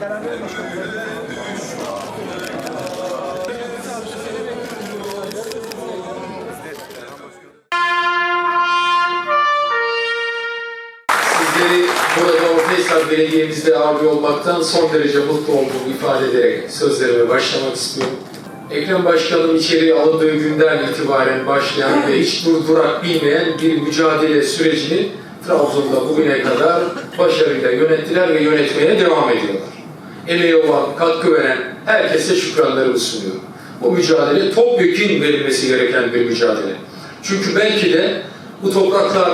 Sizleri burada Ortahisar Belediye'mizde abi olmaktan son derece mutlu olduğumu ifade ederek sözlerime başlamak istiyorum. Ekrem Başkanım içeri alındığı günden itibaren başlayan ve hiç durdurak bilmeyen bir mücadele sürecini Trabzon'da bugüne kadar başarıyla yönettiler ve yönetmeye devam ediyorlar. Emeği olan, katkı veren herkese şükranlarımı sunuyorum. Bu mücadele topyekun verilmesi gereken bir mücadele. Çünkü belki de bu topraklar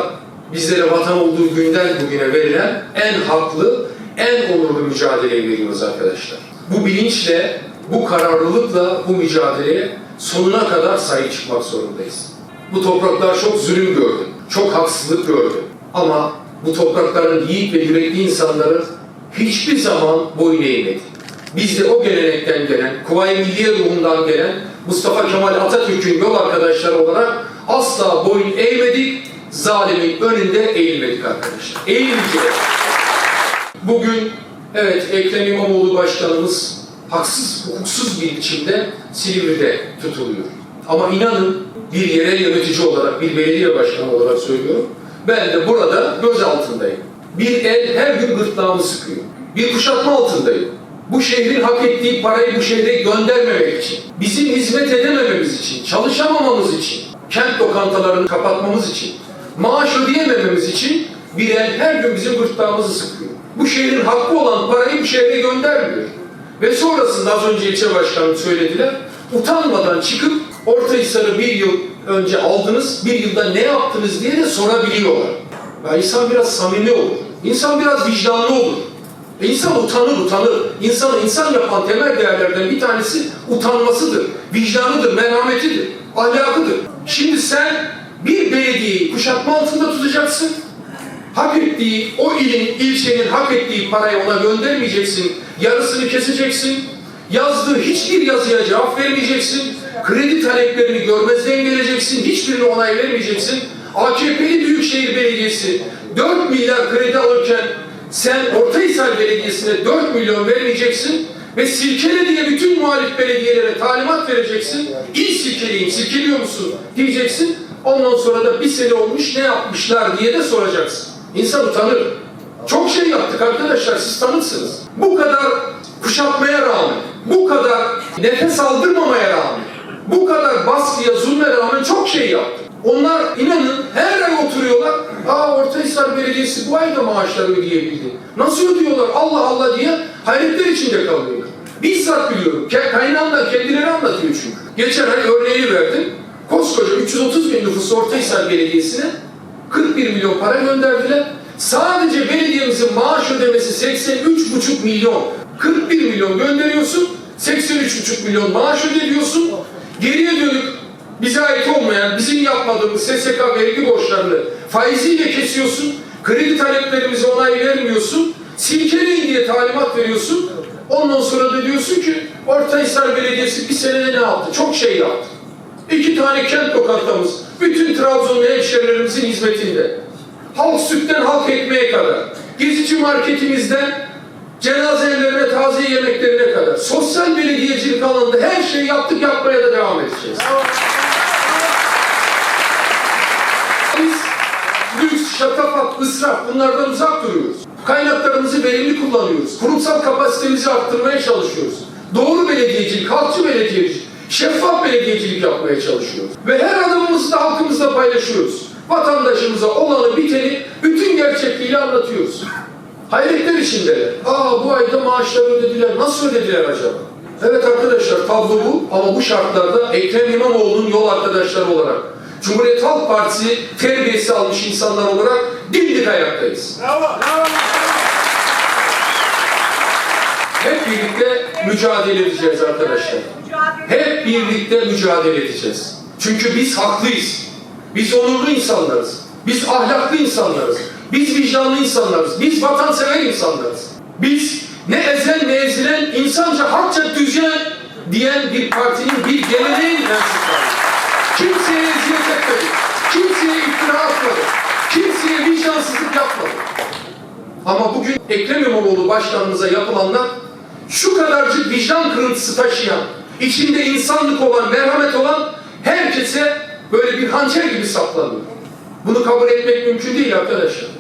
bizlere vatan olduğu günden bugüne verilen en haklı, en onurlu mücadeleyi veriyoruz arkadaşlar. Bu bilinçle, bu kararlılıkla bu mücadeleye sonuna kadar sahip çıkmak zorundayız. Bu topraklar çok zulüm gördü, çok haksızlık gördü. Ama bu toprakların yiğit ve yürekli insanları hiçbir zaman boyun eğmedi. Biz de o gelenekten gelen, Kuvayi Milliye ruhundan gelen Mustafa Kemal Atatürk'ün yol arkadaşları olarak asla boyun eğmedik, zalimin önünde eğilmedik arkadaşlar. Eğilmeyeceğiz. Bugün evet Ekrem İmamoğlu Başkanımız haksız, hukuksuz bir biçimde Silivri'de tutuluyor. Ama inanın bir yerel yönetici olarak, bir belediye başkanı olarak söylüyorum. Ben de burada göz altındayım. Bir el her gün gırtlağımı sıkıyor. Bir kuşatma altındayım. Bu şehrin hak ettiği parayı bu şehre göndermemek için, bizim hizmet edemememiz için, çalışamamamız için, kent lokantalarını kapatmamız için, maaş ödeyemememiz için bir el her gün bizim gırtlağımızı sıkıyor. Bu şehrin hakkı olan parayı bu şehre göndermiyor. Ve sonrasında az önce ilçe başkanı söylediler, utanmadan çıkıp Ortahisar'ı bir yıl önce aldınız, bir yılda ne yaptınız diye de sorabiliyorlar. Ya insan biraz samimi olur. İnsan biraz vicdanlı olur. E insan utanır, utanır. İnsanı insan yapan temel değerlerden bir tanesi utanmasıdır, vicdanıdır, merhametidir, ahlakıdır. Şimdi sen bir belediyeyi kuşatma altında tutacaksın, hak ettiği, o ilin, ilçenin hak ettiği parayı ona göndermeyeceksin, yarısını keseceksin, yazdığı hiçbir yazıya cevap vermeyeceksin, kredi taleplerini görmezden geleceksin, hiçbirine onay vermeyeceksin. AKP'li Büyükşehir Belediyesi 4 milyar kredi alırken sen Ortahisar Belediyesi'ne 4 milyon vermeyeceksin ve silkele diye bütün muhalif belediyelere talimat vereceksin. İl silkeleyin, silkeliyor musun diyeceksin. Ondan sonra da bir sene olmuş ne yapmışlar diye de soracaksın. İnsan utanır. Çok şey yaptık arkadaşlar siz tanıksınız. Bu kadar kuşatmaya rağmen, bu kadar nefes aldırmamaya rağmen, bu kadar baskıya, zulme rağmen çok şey yaptık. Onlar inanın her ay oturuyorlar. Aa Ortahisar Belediyesi bu ay da maaşları ödeyebildi. Nasıl ödüyorlar Allah Allah diye hayretler içinde kalıyorlar. Bizzat biliyorum. Kaynağımdan kendileri anlatıyor çünkü. Geçen ay örneği verdim. Koskoca 330 bin nüfuslu Ortahisar Belediyesi'ne 41 milyon para gönderdiler. Sadece belediyemizin maaş ödemesi 83,5 milyon. 41 milyon gönderiyorsun, 83,5 milyon maaş ödediyorsun. Geriye dönük bize ait olmayan, bizim yapmadığımız SSK vergi borçlarını faiziyle kesiyorsun. Kredi taleplerimize onay vermiyorsun. Silkeleyin diye talimat veriyorsun. Ondan sonra da diyorsun ki Ortahisar Belediyesi bir senede ne yaptı? Çok şey yaptı. İki tane kent lokantamız bütün Trabzon ve hemşerilerimizin hizmetinde. Halk sütten halk ekmeğe kadar. Gezici marketimizden cenaze evlerine, taziye yemeklerine kadar. Sosyal belediyecilik alanında her şeyi yaptık, yapmaya da devam edeceğiz. Biz şatafat, ısraf bunlardan uzak duruyoruz. Kaynaklarımızı verimli kullanıyoruz. Kurumsal kapasitemizi arttırmaya çalışıyoruz. Doğru belediyecilik, halkçı belediyecilik, şeffaf belediyecilik yapmaya çalışıyoruz. Ve her adımımızı da halkımızla paylaşıyoruz. Vatandaşımıza olanı biteni bütün gerçekliğiyle anlatıyoruz. Hayretler içindeler. Aa bu ayda maaşları ödediler. Nasıl ödediler acaba? Evet arkadaşlar tablo bu ama bu şartlarda Ekrem İmamoğlu'nun yol arkadaşları olarak Cumhuriyet Halk Partisi terbiyesi almış insanlar olarak dimdik ayaktayız. Hep birlikte mücadele edeceğiz arkadaşlar. Hep birlikte mücadele edeceğiz. Çünkü biz haklıyız. Biz onurlu insanlarız. Biz ahlaklı insanlarız. Biz vicdanlı insanlarız. Biz vatansever insanlarız. Biz ne ezen ne ezilen insanca hakça düzen diyen bir partinin bir geleneğin mensuplarıyız. Ama bugün Ekrem İmamoğlu başkanımıza yapılanlar şu kadarcık vicdan kırıntısı taşıyan, içinde insanlık olan, merhamet olan herkese böyle bir hançer gibi saplanıyor. Bunu kabul etmek mümkün değil arkadaşlar.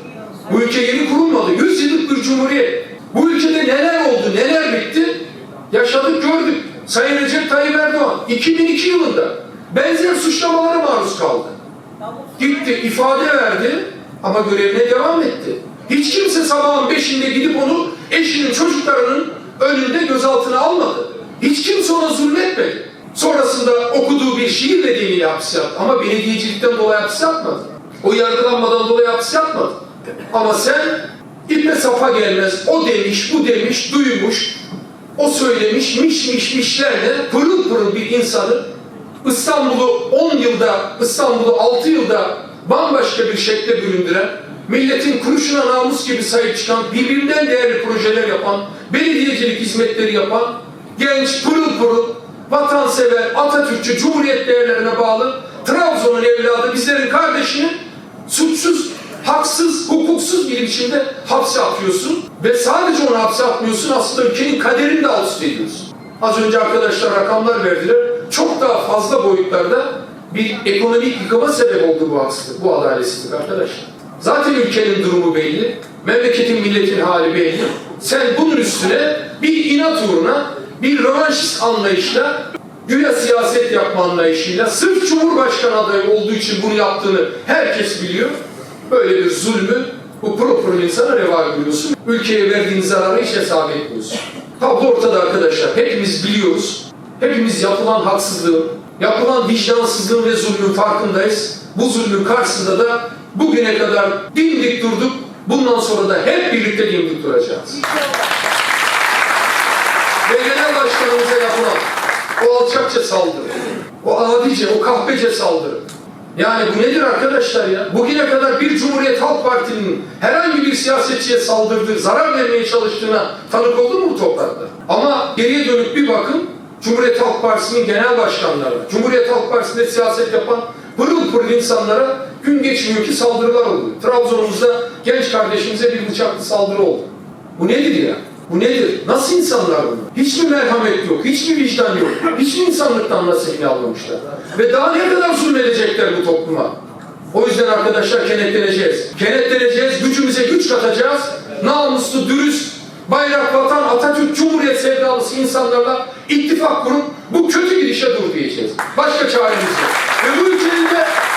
Bu ülke yeni kurulmadı. Yüz yıllık bir cumhuriyet. Bu ülkede neler oldu, neler bitti? Yaşadık, gördük. Sayın Recep Tayyip Erdoğan 2002 yılında benzer suçlamalara maruz kaldı. Gitti, ifade verdi ama görevine devam etti. Hiç kimse sabahın beşinde gidip onu eşinin çocuklarının önünde gözaltına almadı. Hiç kimse ona zulmetmedi. Sonrasında okuduğu bir şiir nedeniyle hapse yattı. Ama belediyecilikten dolayı hapse yatmadı. O yargılanmadan dolayı hapse yatmadı. Ama sen ipe safa gelmez. O demiş, bu demiş, duymuş, o söylemiş, miş miş mişlerle pırıl pırıl bir insanı İstanbul'u 10 yılda, İstanbul'u 6 yılda bambaşka bir şekle büründüren, milletin kuruşuna namus gibi sahip çıkan, birbirinden değerli projeler yapan, belediyecilik hizmetleri yapan, genç, pırıl pırıl, vatansever, Atatürkçü, Cumhuriyet değerlerine bağlı Trabzon'un evladı, bizlerin kardeşini suçsuz, haksız, hukuksuz bir biçimde hapse atıyorsun ve sadece onu hapse atmıyorsun aslında ülkenin kaderini de alt ediyorsun. Az önce arkadaşlar rakamlar verdiler. Çok daha fazla boyutlarda bir ekonomik yıkıma sebep oldu bu haksızlık, bu adaletsizlik arkadaşlar. Zaten ülkenin durumu belli. Memleketin milletin hali belli. Sen bunun üstüne bir inat uğruna bir rövanşist anlayışla güya siyaset yapma anlayışıyla sırf Cumhurbaşkanı adayı olduğu için bunu yaptığını herkes biliyor. Böyle bir zulmü bu pro pro insana reva görüyorsun. Ülkeye verdiğin zararı hiç hesap etmiyorsun. Tablo ortada arkadaşlar. Hepimiz biliyoruz. Hepimiz yapılan haksızlığın, yapılan vicdansızlığın ve zulmün farkındayız. Bu zulmün karşısında da bugüne kadar dimdik durduk. Bundan sonra da hep birlikte dimdik duracağız. Ve genel başkanımıza yapılan o alçakça saldırı, o adice, o kahpece saldırı. Yani bu nedir arkadaşlar ya? Bugüne kadar bir Cumhuriyet Halk Parti'nin herhangi bir siyasetçiye saldırdığı, zarar vermeye çalıştığına tanık oldu mu bu toprakta? Ama geriye dönüp bir bakın, Cumhuriyet Halk Partisi'nin genel başkanları, Cumhuriyet Halk Partisi'nde siyaset yapan pırıl pırıl insanlara gün geçmiyor ki saldırılar oluyor. Trabzon'umuzda genç kardeşimize bir bıçaklı saldırı oldu. Bu nedir ya? Bu nedir? Nasıl insanlar bunlar? Hiç mi merhamet yok? Hiç mi vicdan yok? Hiç mi insanlıktan nasibini almamışlar? Ve daha ne kadar zulmedecekler bu topluma? O yüzden arkadaşlar kenetleneceğiz. Kenetleneceğiz, gücümüze güç katacağız. Namuslu, dürüst, bayrak, vatan, Atatürk, Cumhuriyet sevdalısı insanlarla ittifak kurup bu kötü gidişe dur diyeceğiz. Başka çaremiz yok. Ve bu de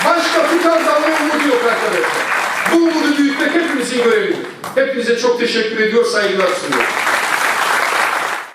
başka tutar damla umudu yok arkadaşlar. Bu umudu büyütmek hepimizin görevidir. Hepinize çok teşekkür ediyor, saygılar sunuyorum.